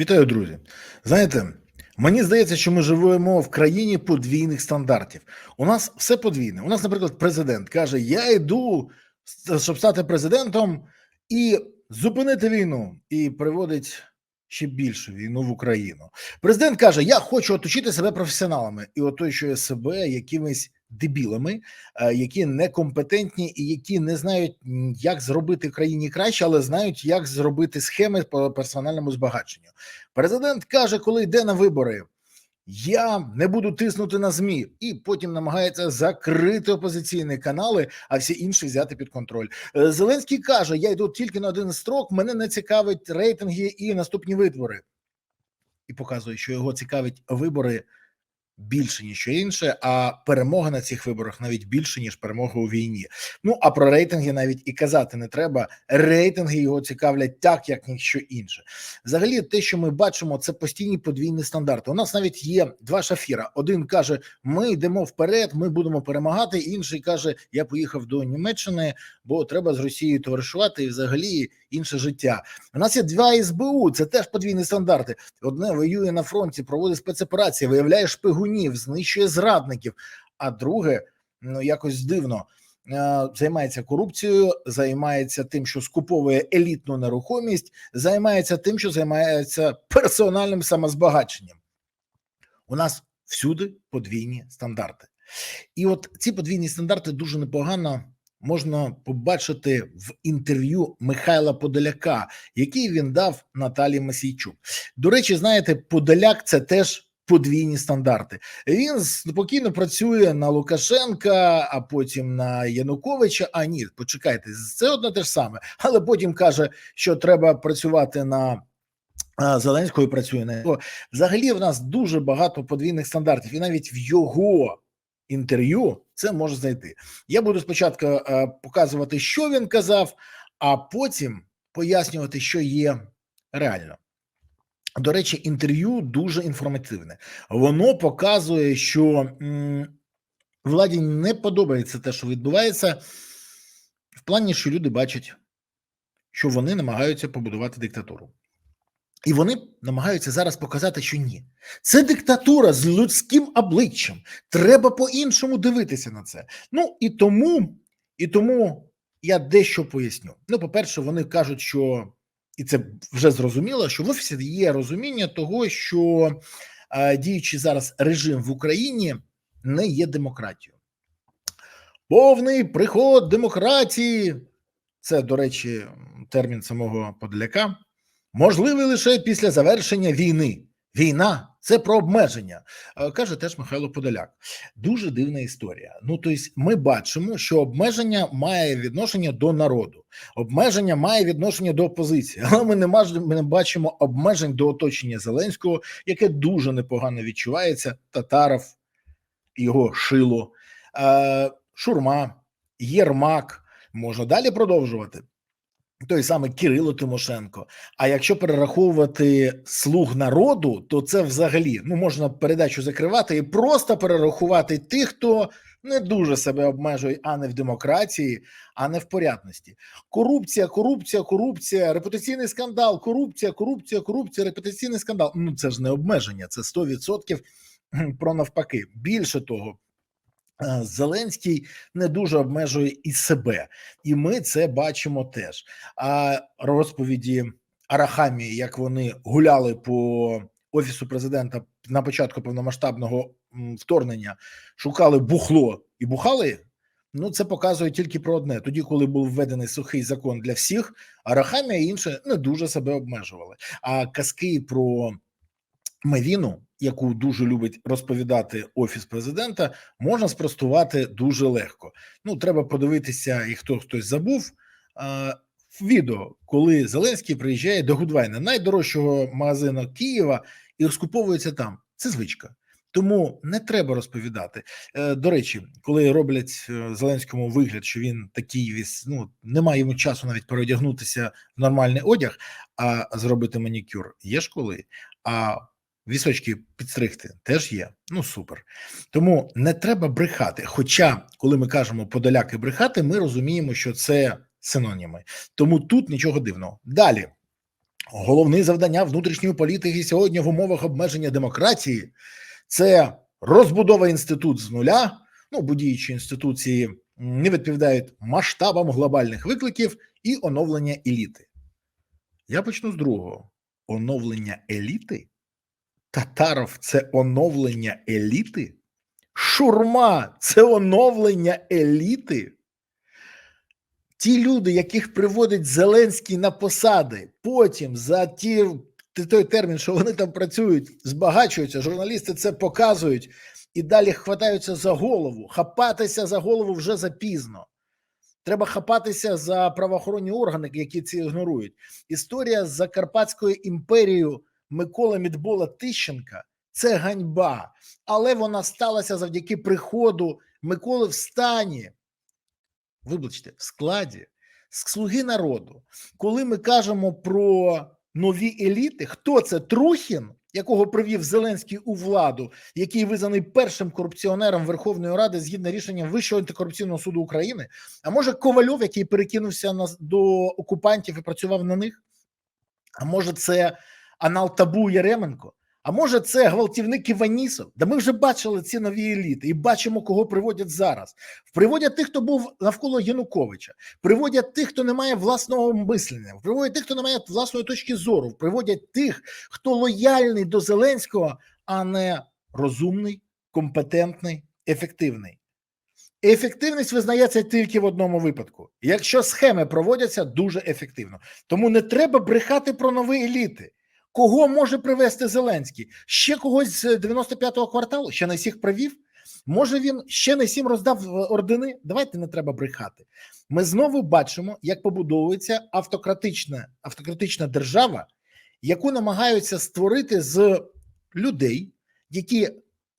Вітаю, друзі. Знаєте, мені здається, що ми живемо в країні подвійних стандартів. У нас все подвійне. У нас, наприклад, президент каже: Я йду, щоб стати президентом і зупинити війну, і приводить ще більшу війну в Україну. Президент каже: Я хочу оточити себе професіоналами і оточує себе якимись дебілами, е, які некомпетентні і які не знають, як зробити країні краще, але знають, як зробити схеми по персональному збагаченню. Президент каже, коли йде на вибори. Я не буду тиснути на змі, і потім намагається закрити опозиційні канали, а всі інші взяти під контроль. Е, Зеленський каже: Я йду тільки на один строк. Мене не цікавить рейтинги і наступні вибори. І показує, що його цікавить вибори більше ніж інше, а перемога на цих виборах навіть більше ніж перемога у війні. Ну а про рейтинги навіть і казати не треба. Рейтинги його цікавлять так, як ніщо інше. Взагалі, те, що ми бачимо, це постійні подвійні стандарти. У нас навіть є два шафіра. Один каже: Ми йдемо вперед, ми будемо перемагати. Інший каже: Я поїхав до Німеччини, бо треба з Росією товаришувати і взагалі інше життя. У нас є два СБУ, це теж подвійні стандарти. Одне воює на фронті, проводить спецоперації, виявляє шпигунів, знищує зрадників. А друге, ну якось дивно. е, Займається корупцією, займається тим, що скуповує елітну нерухомість, займається тим, що займається персональним самозбагаченням. У нас всюди подвійні стандарти, і от ці подвійні стандарти дуже непогано можна побачити в інтерв'ю Михайла Подоляка, який він дав Наталі Масійчук. До речі, знаєте, Подоляк це теж. Подвійні стандарти. Він спокійно працює на Лукашенка, а потім на Януковича. А ні, почекайте, це одне те ж саме. Але потім каже, що треба працювати на Зеленського і працює на його. Взагалі, в нас дуже багато подвійних стандартів, і навіть в його інтерв'ю це може знайти. Я буду спочатку е, показувати, що він казав, а потім пояснювати, що є реально. До речі, інтерв'ю дуже інформативне. Воно показує, що владі не подобається те, що відбувається, в плані, що люди бачать, що вони намагаються побудувати диктатуру. І вони намагаються зараз показати, що ні, це диктатура з людським обличчям. Треба по-іншому дивитися на це. Ну і тому, і тому я дещо поясню. Ну, по-перше, вони кажуть, що і це вже зрозуміло, що в офісі є розуміння того, що е, діючий зараз режим в Україні не є демократією. Повний приход демократії. Це, до речі, термін самого Подоляка. Можливий лише після завершення війни. Війна це про обмеження, Е, каже теж Михайло Подоляк. Дуже дивна історія. Ну, тобто, ми бачимо, що обмеження має відношення до народу, обмеження має відношення до опозиції, але ми не ми не бачимо обмежень до оточення Зеленського, яке дуже непогано відчувається. Татаров, його шило, е, Шурма, Єрмак. Можна далі продовжувати. Той самий Кирило Тимошенко. А якщо перераховувати слуг народу, то це взагалі ну можна передачу закривати і просто перерахувати тих, хто не дуже себе обмежує, а не в демократії, а не в порядності. Корупція, корупція, корупція, репутаційний скандал, корупція, корупція, корупція, репутаційний скандал. Ну це ж не обмеження, це 100% про навпаки. Більше того. Е, Зеленський не дуже обмежує і себе, і ми це бачимо теж. А розповіді Арахамії, як вони гуляли по офісу президента на початку повномасштабного вторгнення, шукали бухло і бухали. Ну, це показує тільки про одне. Тоді, коли був введений сухий закон для всіх, Арахамія і інше не дуже себе обмежували. А казки про Мевіну, яку дуже любить розповідати офіс президента, можна спростувати дуже легко. Ну, треба подивитися, і хто хтось забув. а, відео, коли Зеленський приїжджає до Гудвайна, найдорожчого магазину Києва, і розкуповується там. Це звичка. Тому не треба розповідати. Е, До речі, коли роблять е, Зеленському вигляд, що він такий вісь, ну немає йому часу навіть переодягнутися в нормальний одяг, а зробити манікюр є ж коли. А вісочки підстригти теж є. Ну супер. Тому не треба брехати. Хоча, коли ми кажемо подоляки брехати, ми розуміємо, що це синоніми. Тому тут нічого дивного. Далі Головне завдання внутрішньої політики сьогодні в умовах обмеження демократії це розбудова інститут з нуля. Ну, будіючі інституції не відповідають масштабам глобальних викликів і оновлення еліти. Я почну з другого: оновлення еліти. Татаров це оновлення еліти. Шурма це оновлення еліти. Ті люди, яких приводить Зеленський на посади, потім за ті, той термін, що вони там працюють, збагачуються, журналісти це показують і далі хватаються за голову. Хапатися за голову вже запізно. Треба хапатися за правоохоронні органи, які ці ігнорують. Історія з Закарпатською імперією Миколи Мідбола Тищенка це ганьба, але вона сталася завдяки приходу Миколи в стані. Вибачте, в складі слуги народу. Коли ми кажемо про нові еліти, хто це Трухін, якого привів Зеленський у владу, який визнаний першим корупціонером Верховної Ради згідно рішенням Вищого антикорупційного суду України, а може Ковальов, який перекинувся на, до окупантів і працював на них? А може, це Анал Табу Яременко? А може, це гвалтівник Іванісов? Да ми вже бачили ці нові еліти і бачимо, кого приводять зараз. Приводять тих, хто був навколо Януковича, приводять тих, хто не має власного мислення, приводять тих, хто не має власної точки зору, приводять тих, хто лояльний до Зеленського, а не розумний, компетентний, ефективний. Ефективність визнається тільки в одному випадку: якщо схеми проводяться дуже ефективно. Тому не треба брехати про нові еліти. Кого може привести Зеленський? Ще когось з 95-го кварталу? Ще не всіх привів? Може він ще не всім роздав ордени? Давайте не треба брехати. Ми знову бачимо, як побудовується автократична автократична держава, яку намагаються створити з людей, які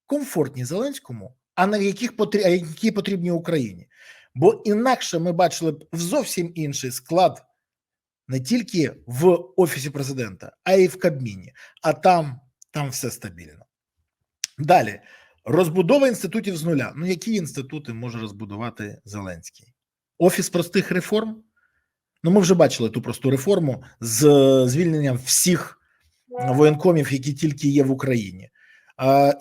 комфортні Зеленському, а на яких потрібні, які потрібні Україні. Бо інакше ми бачили б зовсім інший склад не тільки в офісі президента, а й в Кабміні. А там, там все стабільно. Далі розбудова інститутів з нуля. Ну, які інститути може розбудувати Зеленський? Офіс простих реформ. Ну, ми вже бачили ту просту реформу з звільненням всіх воєнкомів, які тільки є в Україні.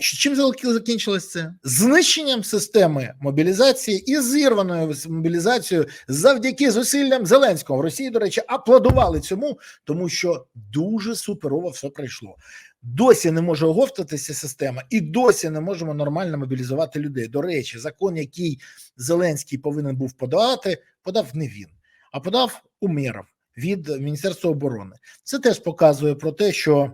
Чим закінчилось це? Знищенням системи мобілізації і зірваною мобілізацією завдяки зусиллям Зеленського в Росії. До речі, аплодували цьому, тому що дуже суперово все пройшло. Досі не може оговтатися система, і досі не можемо нормально мобілізувати людей. До речі, закон, який Зеленський повинен був подавати, подав не він, а подав Умєров від Міністерства оборони. Це теж показує про те, що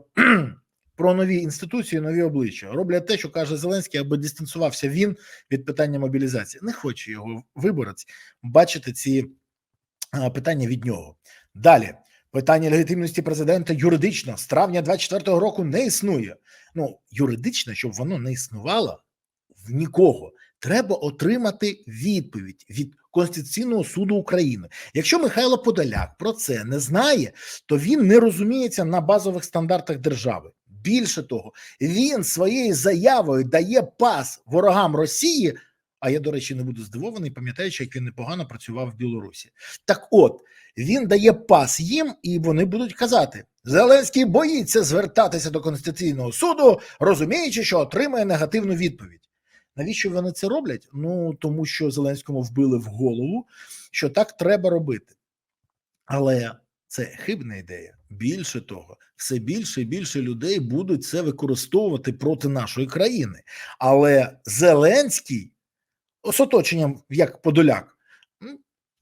про нові інституції, нові обличчя роблять те, що каже Зеленський, аби дистанціювався він від питання мобілізації. Не хоче його виборець бачити ці питання від нього. Далі питання легітимності президента юридично з травня 24-го року не існує. Ну юридично, щоб воно не існувало в нікого. Треба отримати відповідь від Конституційного суду України. Якщо Михайло Подоляк про це не знає, то він не розуміється на базових стандартах держави. Більше того, він своєю заявою дає пас ворогам Росії. А я, до речі, не буду здивований, пам'ятаючи, як він непогано працював в Білорусі. Так, от він дає пас їм, і вони будуть казати: Зеленський боїться звертатися до Конституційного суду, розуміючи, що отримає негативну відповідь. Навіщо вони це роблять? Ну тому що Зеленському вбили в голову, що так треба робити. Але це хибна ідея. Більше того, все більше і більше людей будуть це використовувати проти нашої країни. Але Зеленський з оточенням як Подоляк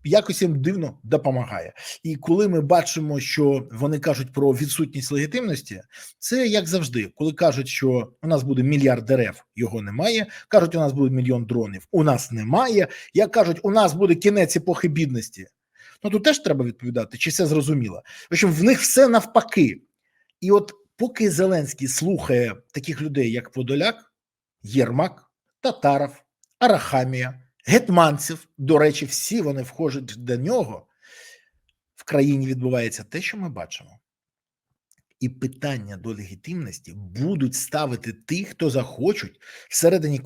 якось їм дивно допомагає. І коли ми бачимо, що вони кажуть про відсутність легітимності, це як завжди, коли кажуть, що у нас буде мільярд дерев, його немає. кажуть, у нас буде мільйон дронів, у нас немає. Як кажуть, у нас буде кінець епохи бідності. Ну тут теж треба відповідати, чи все зрозуміло. В общем, в них все навпаки. І от поки Зеленський слухає таких людей, як Подоляк, Єрмак, Татаров, Арахамія, Гетманцев, до речі, всі вони входять до нього, в країні відбувається те, що ми бачимо. І питання до легітимності будуть ставити ті, хто захочуть всередині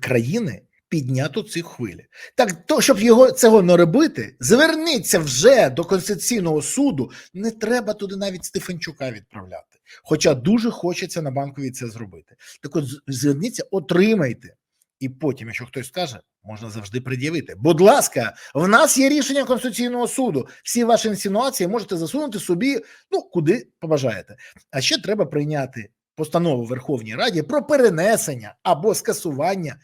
країни піднято ці хвилі. Так то, щоб його цього не робити, зверніться вже до Конституційного суду. Не треба туди навіть Стефанчука відправляти. Хоча дуже хочеться на банковій це зробити. Так от зверніться, отримайте. І потім, якщо хтось скаже, можна завжди пред'явити. Будь ласка, в нас є рішення Конституційного суду. Всі ваші інсинуації можете засунути собі, ну куди побажаєте. А ще треба прийняти постанову Верховній Раді про перенесення або скасування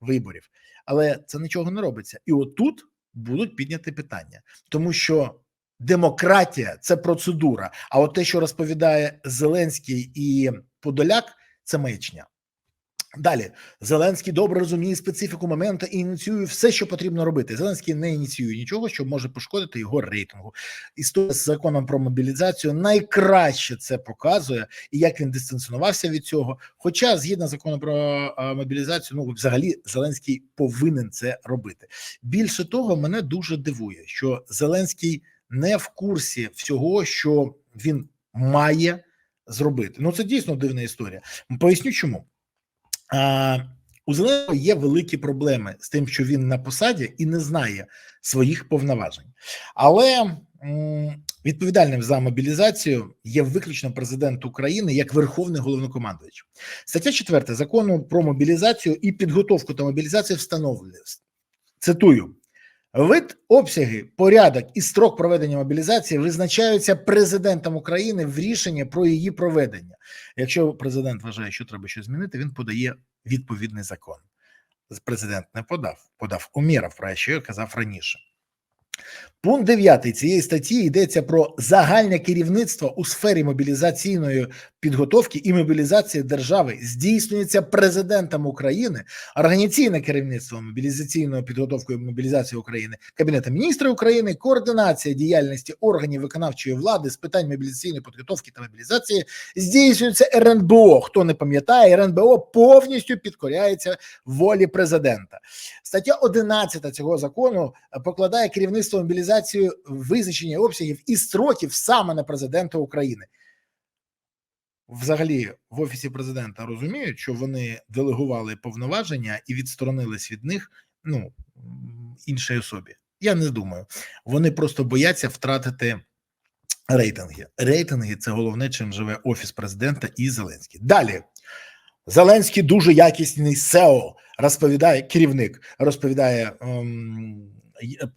виборів. Але це нічого не робиться. І отут будуть підняти питання, тому що демократія це процедура. А от те, що розповідає Зеленський і Подоляк, це маячня. Далі Зеленський добре розуміє специфіку моменту і ініціює все, що потрібно робити. Зеленський не ініціює нічого, що може пошкодити його рейтингу. Історія з законом про мобілізацію найкраще це показує, і як він дистанціонувався від цього. Хоча, згідно закону про е, мобілізацію, ну взагалі Зеленський повинен це робити. Більше того, мене дуже дивує, що Зеленський не в курсі всього, що він має зробити. Ну це дійсно дивна історія. Поясню, чому. У Зеленого є великі проблеми з тим, що він на посаді і не знає своїх повноважень. Але відповідальним за мобілізацію є виключно президент України як верховний головнокомандуючий. Стаття 4 закону про мобілізацію і підготовку та мобілізацію встановлює цитую. Вид, обсяги, порядок і строк проведення мобілізації визначаються президентом України в рішенні про її проведення. Якщо президент вважає, що треба щось змінити, він подає відповідний закон. Президент не подав, подав умірав, про що я казав раніше. Пункт 9 цієї статті йдеться про загальне керівництво у сфері мобілізаційної підготовки і мобілізації держави здійснюється президентом України, організаційне керівництво мобілізаційної підготовки і мобілізації України, Кабінетом міністрів України, координація діяльності органів виконавчої влади з питань мобілізаційної підготовки та мобілізації здійснюється РНБО. Хто не пам'ятає, РНБО повністю підкоряється волі президента. Стаття 11 цього закону покладає керівництво мобілізації визначення обсягів і строків саме на президента України. Взагалі, в офісі президента розуміють, що вони делегували повноваження і відсторонились від них ну іншій особі. Я не думаю. Вони просто бояться втратити рейтинги. Рейтинги це головне, чим живе офіс президента і Зеленський. Далі Зеленський дуже якісний SEO, розповідає керівник, розповідає ем,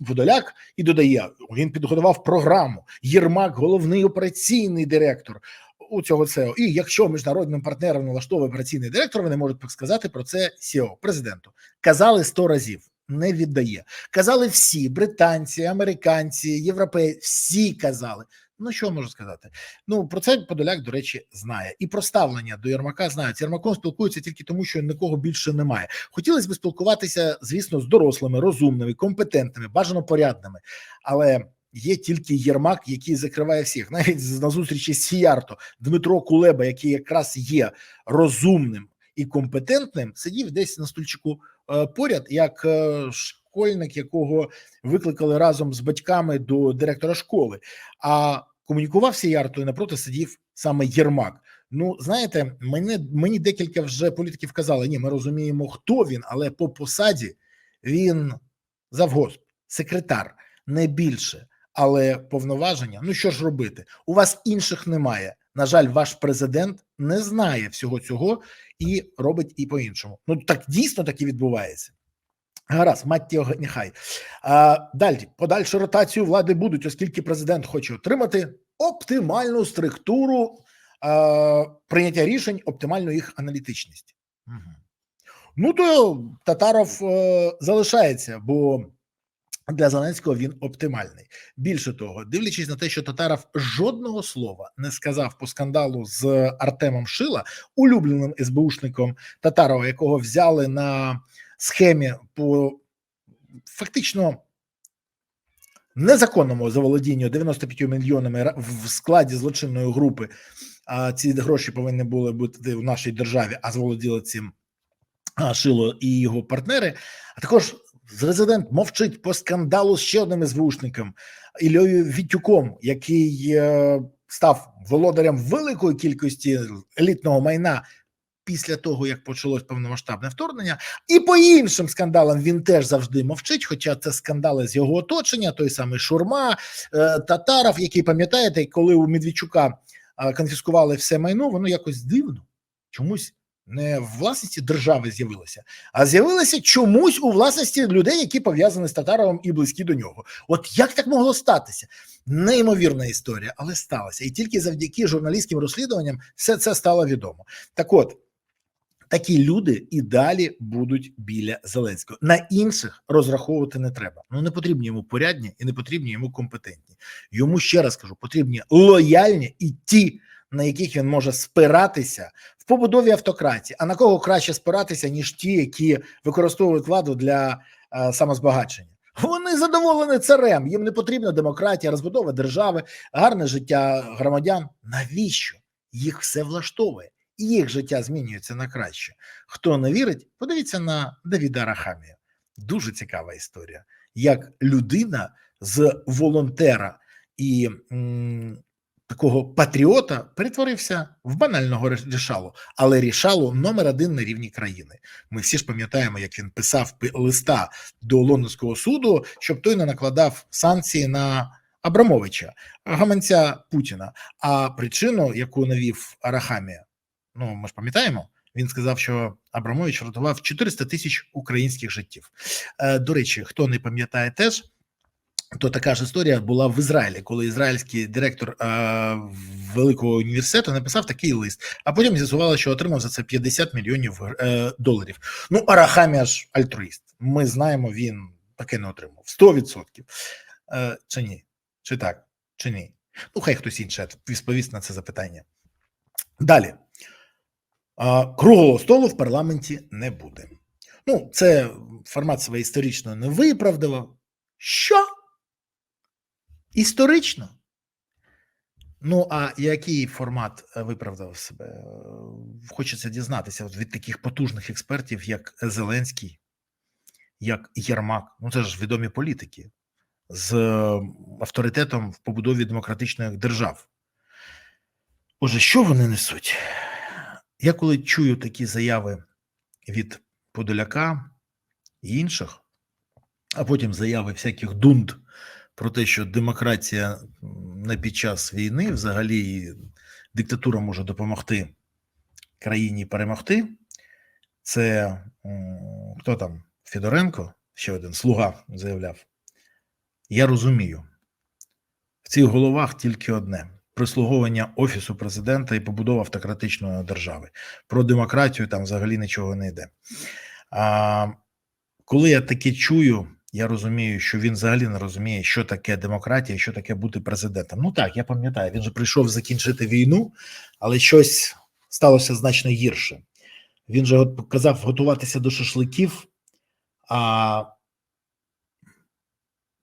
Подоляк і додає: він підготував програму. Єрмак, головний операційний директор у цього SEO. І якщо міжнародним партнерам налаштовує операційний директор, вони можуть сказати про це SEO, президенту. Казали сто разів. Не віддає. Казали всі британці, американці, європейці, всі казали. Ну що можу сказати? Ну про це Подоляк, до речі, знає, і про ставлення до Єрмака знають. З Єрмаком спілкуються тільки тому, що нікого більше немає. Хотілося б спілкуватися, звісно, з дорослими, розумними, компетентними, бажано порядними, але. Є тільки Єрмак, який закриває всіх. Навіть на зустрічі Сіярто Дмитро Кулеба, який якраз є розумним і компетентним, сидів десь на стульчику е, поряд, як е, школьник, якого викликали разом з батьками до директора школи. А комунікував Сіярто і напроти сидів саме Єрмак. Ну, знаєте, мене мені декілька вже політиків казали: ні, ми розуміємо, хто він, але по посаді він завгосп, секретар, не більше. Але повноваження, ну що ж робити? У вас інших немає. На жаль, ваш президент не знає всього цього і робить і по-іншому. Ну так дійсно так і відбувається. Гаразд, мать його нехай. А, далі, подальшу ротацію влади будуть, оскільки президент хоче отримати оптимальну структуру а, прийняття рішень, оптимальну їх аналітичність. Угу. Ну то Татаров е, залишається, бо для Зеленського він оптимальний. Більше того, дивлячись на те, що Татаров жодного слова не сказав по скандалу з Артемом Шила, улюбленим СБУшником Татарова, якого взяли на схемі по фактично незаконному заволодінню 95 мільйонами в складі злочинної групи. А ці гроші повинні були бути в нашій державі, а заволоділи цим Шило і його партнери. А також президент мовчить по скандалу з ще одним СБУшником Ільою Вітюком, який е, став володарем великої кількості елітного майна після того, як почалось повномасштабне вторгнення, і по іншим скандалам він теж завжди мовчить. Хоча це скандали з його оточення, той самий Шурма, е, Татаров, який пам'ятаєте, коли у Медведчука е, конфіскували все майно, воно якось дивно чомусь не в власності держави з'явилося, а з'явилося чомусь у власності людей, які пов'язані з Татаровим і близькі до нього. От як так могло статися? Неймовірна історія, але сталося. І тільки завдяки журналістським розслідуванням все це стало відомо. Так от. Такі люди і далі будуть біля Зеленського. На інших розраховувати не треба. Ну не потрібні йому порядні і не потрібні йому компетентні. Йому ще раз кажу, потрібні лояльні і ті, на яких він може спиратися в побудові автократії. А на кого краще спиратися, ніж ті, які використовують владу для е, самозбагачення? Вони задоволені царем. Їм не потрібна демократія, розбудова держави, гарне життя громадян. Навіщо їх все влаштовує? І їх життя змінюється на краще. Хто не вірить, подивіться на Давіда Рахамія. Дуже цікава історія, як людина з волонтера і м, такого патріота перетворився в банального рішалу, але рішалу номер один на рівні країни. Ми всі ж пам'ятаємо, як він писав листа до лондонського суду, щоб той не накладав санкції на Абрамовича, гаманця Путіна. А причину, яку навів Арахамія, ну ми ж пам'ятаємо. Він сказав, що Абрамович рятував 400 тисяч українських життів. Е, До речі, хто не пам'ятає теж, то така ж історія була в Ізраїлі, коли ізраїльський директор е, великого університету написав такий лист, а потім з'ясувало, що отримав за це 50 мільйонів е, доларів. Ну, Арахамія ж альтруїст. Ми знаємо, він таке не отримав 100%. Е, чи ні? Чи так? Чи ні? Ну, хай хтось інший відповість на це запитання. Далі. А, Круглого столу в парламенті не буде. Ну, це формат себе історично не виправдав. Що? Історично? Ну, а який формат е, виправдав себе? Е, Хочеться дізнатися від таких потужних експертів, як Зеленський, як Єрмак. Ну, це ж відомі політики з е, авторитетом в побудові демократичних держав. Отже, що вони несуть? Я коли чую такі заяви від Подоляка і інших, а потім заяви всяких дунд про те, що демократія не під час війни, взагалі диктатура може допомогти країні перемогти. Це хто там? Федоренко, ще один слуга заявляв. Я розумію, в цих головах тільки одне: прислуговування офісу президента і побудова автократичної держави. Про демократію там взагалі нічого не йде. А коли я таке чую, я розумію, що він взагалі не розуміє, що таке демократія, що таке бути президентом. Ну так, я пам'ятаю, він же прийшов закінчити війну, але щось сталося значно гірше. Він же казав готуватися до шашликів. А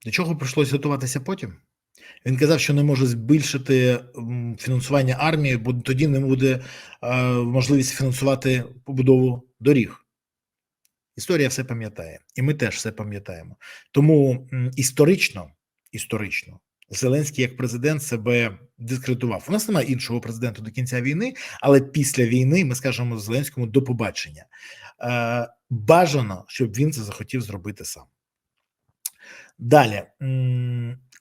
до чого прийшлося готуватися потім? Він казав, що не може збільшити фінансування армії, бо тоді не буде е, можливість фінансувати побудову доріг. Історія все пам'ятає, і ми теж все пам'ятаємо. Тому історично, історично, Зеленський як президент себе дискредитував. У нас немає іншого президента до кінця війни, але після війни ми скажемо Зеленському до побачення. Е, бажано, щоб він це захотів зробити сам. Далі.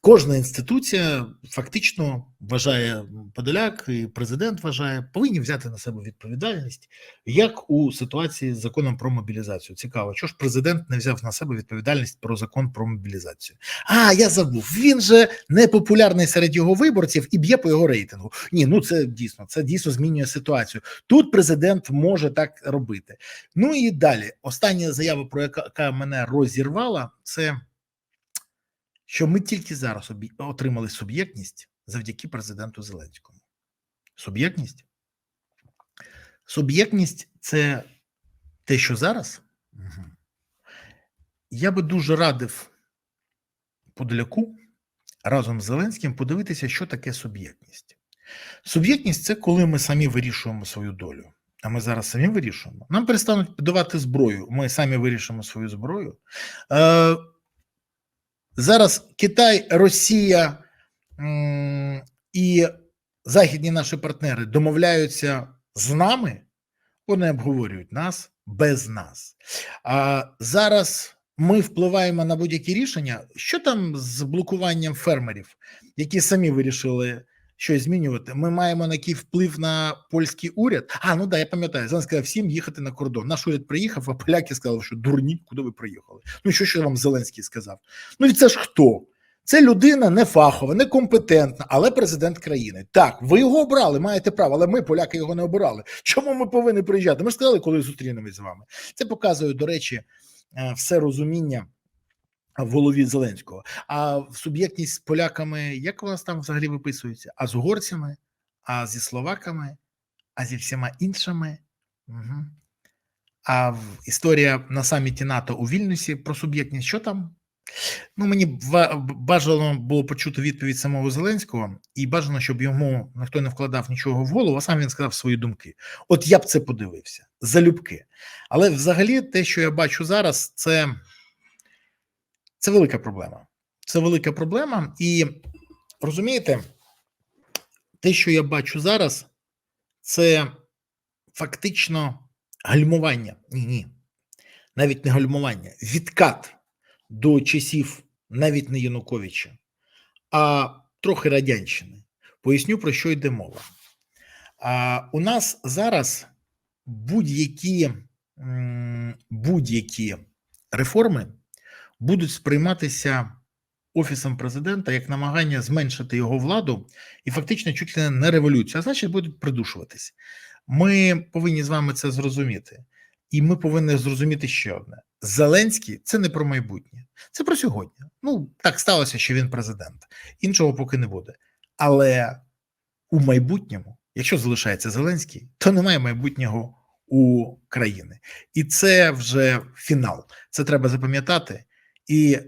Кожна інституція фактично вважає Подоляк і президент вважає, повинні взяти на себе відповідальність, як у ситуації з законом про мобілізацію. Цікаво, що ж президент не взяв на себе відповідальність про закон про мобілізацію. А я забув. Він же не популярний серед його виборців і б'є по його рейтингу. Ні, ну це дійсно це дійсно змінює ситуацію. Тут президент може так робити. Ну і далі. Остання заява, про яка, мене розірвала, це що ми тільки зараз отримали суб'єктність завдяки президенту Зеленському. Суб'єктність? Суб'єктність це те, що зараз. Я би дуже радив Подоляку разом з Зеленським подивитися, що таке суб'єктність. Суб'єктність це коли ми самі вирішуємо свою долю. А ми зараз самі вирішуємо. Нам перестануть давати зброю. Ми самі вирішимо свою зброю. Е, зараз Китай, Росія і західні наші партнери домовляються з нами Вони обговорюють нас без нас. А зараз ми впливаємо на будь-які рішення. Що там з блокуванням фермерів, які самі вирішили щось змінювати? Ми маємо який вплив на польський уряд. А ну да, я пам'ятаю. Зеленський сказав всім їхати на кордон. Наш уряд приїхав, а поляки сказали, що дурні, куди ви приїхали? Ну що що вам Зеленський сказав? Ну і це ж хто? Це людина не фахова, некомпетентна, але президент країни. Так, ви його обрали, маєте право, але ми, поляки, його не обирали. Чому ми повинні приїжджати? Ми ж сказали, коли зустрінемось з вами. Це показує, до речі, е, все розуміння в голові Зеленського. А суб'єктність з поляками, як у вас там взагалі виписується? А з угорцями, а зі словаками, а зі всіма іншими. Угу. А в історія на саміті НАТО у Вільнюсі про суб'єктність, що там? Ну, мені бажано було почути відповідь самого Зеленського, і бажано, щоб йому ніхто не вкладав нічого в голову, а сам він сказав свої думки. От я б це подивився залюбки. Але взагалі, те, що я бачу зараз, це, це велика проблема. Це велика проблема, і розумієте, те, що я бачу зараз, це фактично гальмування. Ні, ні, навіть не гальмування, відкат до часів навіть не Януковича, а трохи радянщини. Поясню, про що йде мова. А, У нас зараз будь-які будь-які реформи будуть сприйматися офісом президента як намагання зменшити його владу і фактично чуть ли не революцію, а значить будуть придушуватись. Ми повинні з вами це зрозуміти. І ми повинні зрозуміти ще одне: Зеленський це не про майбутнє, це про сьогодні. Ну так сталося, що він президент. Іншого поки не буде. Але у майбутньому, якщо залишається Зеленський, то немає майбутнього у країни. І це вже фінал. Це треба запам'ятати. І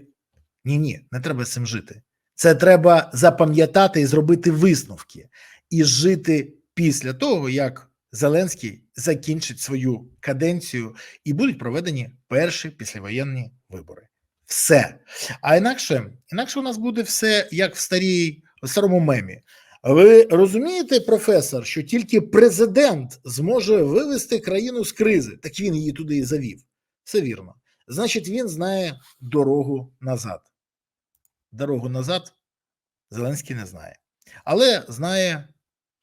ні, ні, не треба цим жити. Це треба запам'ятати і зробити висновки, і жити після того, як. Зеленський закінчить свою каденцію і будуть проведені перші післявоєнні вибори. Все. А інакше, інакше у нас буде все як в старій в старому мемі. Ви розумієте, професор, що тільки президент зможе вивести країну з кризи, так він її туди і завів. Все вірно. Значить, він знає дорогу назад. Дорогу назад Зеленський не знає, але знає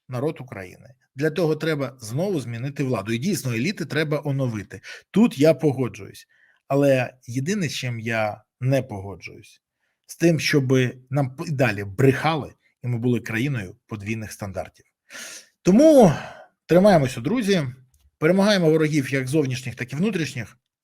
народ України. Для того треба знову змінити владу. І дійсно, еліти треба оновити. Тут я погоджуюсь. Але єдине, з чим я не погоджуюсь, з тим, щоб нам і далі брехали, і ми були країною подвійних стандартів. Тому тримаємося, друзі, перемагаємо ворогів як зовнішніх, так і внутрішніх,